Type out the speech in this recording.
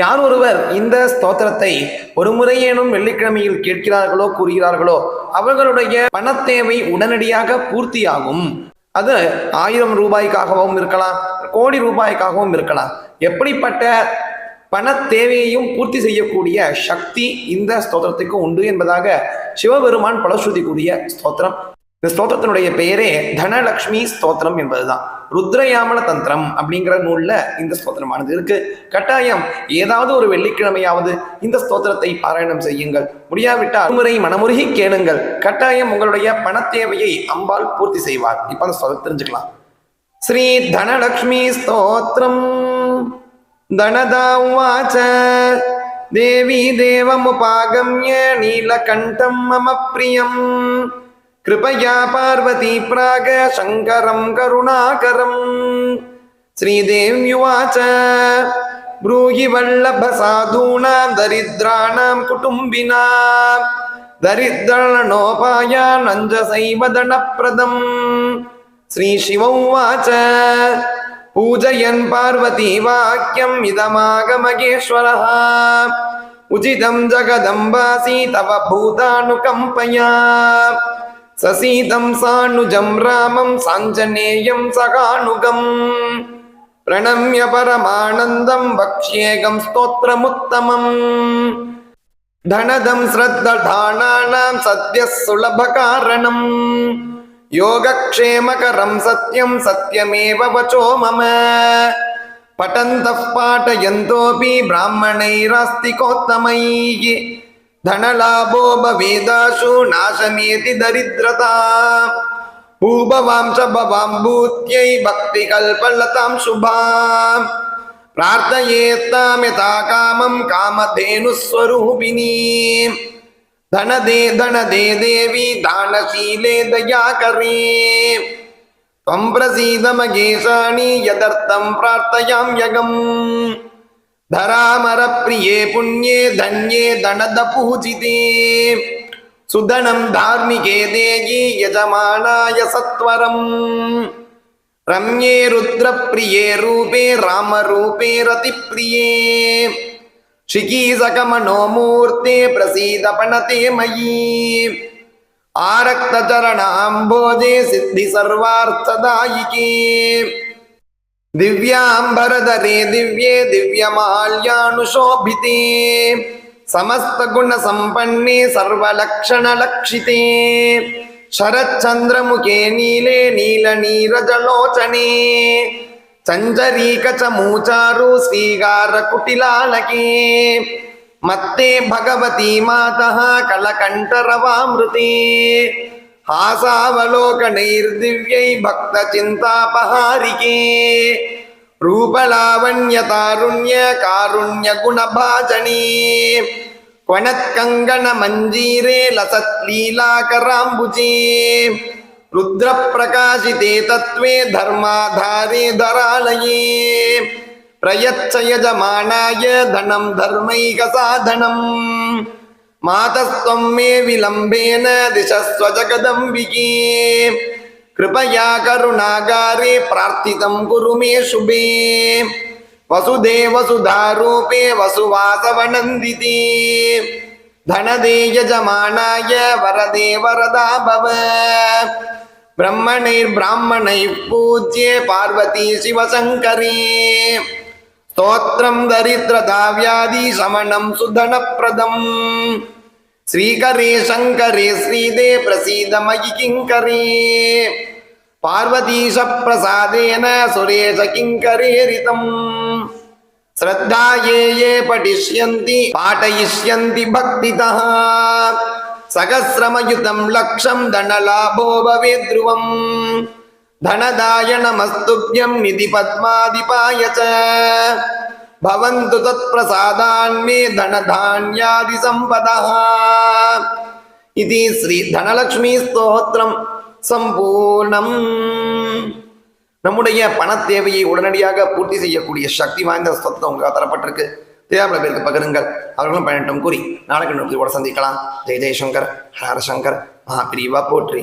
யார் ஒருவர் இந்த ஸ்தோத்திரத்தை ஒரு முறையேனும் வெள்ளிக்கிழமையில் கேட்கிறார்களோ கூறுகிறார்களோ அவர்களுடைய பணத்தேவை உடனடியாக பூர்த்தியாகும். அது ஆயிரம் ரூபாய்க்காகவும் இருக்கலாம் கோடி ரூபாய்க்காகவும் இருக்கலாம். எப்படிப்பட்ட பண தேவையையும் பூர்த்தி செய்யக்கூடிய சக்தி இந்த ஸ்தோத்திரத்துக்கு உண்டு என்பதாக சிவபெருமான் பலஸ்ருதி கூடிய ஸ்தோத்திரம். இந்த ஸ்தோத்திரத்தினுடைய பெயரே தனலக்ஷ்மி ஸ்தோத்திரம் என்பதுதான். ருத்ரயாமல தந்திரம் அப்படிங்கிற நூலில் இந்த ஸ்தோத்திரமானது இருக்கு. கட்டாயம் ஏதாவது ஒரு வெள்ளிக்கிழமையாவது இந்த ஸ்தோத்திரத்தை பாராயணம் செய்யுங்கள். முடியாவிட்டால் முறை மனமுருகி கேளுங்கள். கட்டாயம் உங்களுடைய பண தேவையை அம்பாள் பூர்த்தி செய்வார் இப்ப அந்த ஸ்தோத்திரம் தெரிஞ்சுக்கலாம். ஸ்ரீ தனலக்ஷ்மி ஸ்தோத்திரம். தனதா உவாச்ச. தேவி தேவமுபாகம்ய நீலகண்டம் மம பிரியம். कृपया पार्वतीप्राग शङ्करं करुणाकरम् श्रीदेव्युवाच ब्रूहि वल्लभसाधूनां दरिद्राणां कुटुम्बिना दरिद्रणोपायानञ्जसैवदनप्रदम् श्रीशिव उवाच पूजयन् पार्वतीवाक्यम् इदमागमगेश्वरः उचितं जगदम्बासि तव भूतानुकम्पया ससीतं सानुजं रामं साञ्जनेयं सहानुगम् प्रणम्य परमानन्दं वक्ष्येकं स्तोत्रमुत्तमम् धनदं श्रद्धधानानां सद्यः सुलभकारणम् योगक्षेमकरं सत्यं सत्यमेव वचो मम पठन्तः पाठयन्तोऽपि ब्राह्मणैरास्तिकोत्तमैः ధనలాభో భవేదాసు నాశనేతి దరిద్రత భూభవాంస భవాం భూత్యై భక్తి కల్పలతాం శుభాం ప్రార్థయేత్తామితా కామం కామధేనుస్వరూపిణీ ధనదే ధనదే దేవి దానశీలే దయాకరే త్వం ప్రసీదమగేశాని యదర్థం ప్రార్థయాం యగం धरामरप्रिये पुण्ये धन्ये धनदपूजिते सुधनं धार्मिके देहि यजमानाय सत्वरम् रम्ये रुद्रप्रिये रूपे रामरूपे रतिप्रिये शिखीसकमनोमूर्ते प्रसीद पणते मयि आरक्तचरणाम्भोजे ದಿವ್ಯಾಂಬರದರೆ ದಿವ್ಯೆ ದಿವ್ಯಮಾಲ್ಯಾನುಶೋಭಿತೆ ಸಮಸ್ತಗುಣ ಸಂಪನ್ನೆ ಸರ್ವಲಕ್ಷಣಲಕ್ಷಿತೆ ಶರಚ್ಚಂದ್ರಮುಖೆ ನೀಲೆ ನೀಲ ನೀರಜಲೋಚನೆ ಚಂಚರೀಕ ಚಮೂಚಾರು ಶ್ರೀಗಾರ ಕುಟಿಲಾಲಕೆ ಮತ್ತೆ ಭಗವತಿ ಮಾತಃ ಕಲಕಂಠರವಾಮೃತೆ हासावलोकनैर्दिव्यै भक्तचिन्तापहारिके रूपलावण्यतारुण्य कारुण्यगुणभाजने क्वणत्कङ्गणमञ्जीरे लसत्लीलाकराम्बुजे रुद्रप्रकाशिते तत्त्वे धर्माधारे धरालये प्रयच्छ यजमानाय धनं धर्मैकसाधनम् मातस्त्वं मे विलम्बेन दिशस्व जगदम्बिके कृपया करुणागारे प्रार्थितं कुरु मे शुभे वसुधे वसुधारूपे वसुवासवनन्दिते धनदे यजमानाय वरदे वरदा भव ब्रह्मणैर्ब्राह्मणैः पूज्ये पार्वती शिवशङ्करे स्तोत्रं दरिद्रदाव्यादिशमनं सुधनप्रदम् ஸ்ரீகரே சங்கரே ஸ்ரீதே பிரசீத மயி கிங்கரே. பார்வதீஷ பிரசாதேன சுரேஷ கிங்கரேரிதம் ஸ்ரத்தா ஏ ஏ படிஷ்யந்தி பாடயிஷ்யந்தி பக்திதா. சகசிரமயுதம் லக்ஷம் தனலாபோ பவே த்ருவம் தனதாய நமஸ்துப்யம் நிதி பத்மாதிபாய भवन्तु तत्प्रसादान्मे धनधान्यादिसम्पदः इति श्रीधनलक्ष्मीस्तोत्रं சம்பூர்ணம் நம்முடைய பண தேவையை உடனடியாக பூர்த்தி செய்யக்கூடிய சக்தி வாய்ந்த ஸ்தோத்திரம் உங்களுக்கு தரப்பட்டிருக்கு தேவையான பேருக்கு பகிருங்கள் அவர்களும் பயனட்டும் கூறி நாளைக்கு நோக்கி கூட சந்திக்கலாம் ஜெய் ஜெய்சங்கர் ஹரசங்கர் மகாபிரிவா போற்றி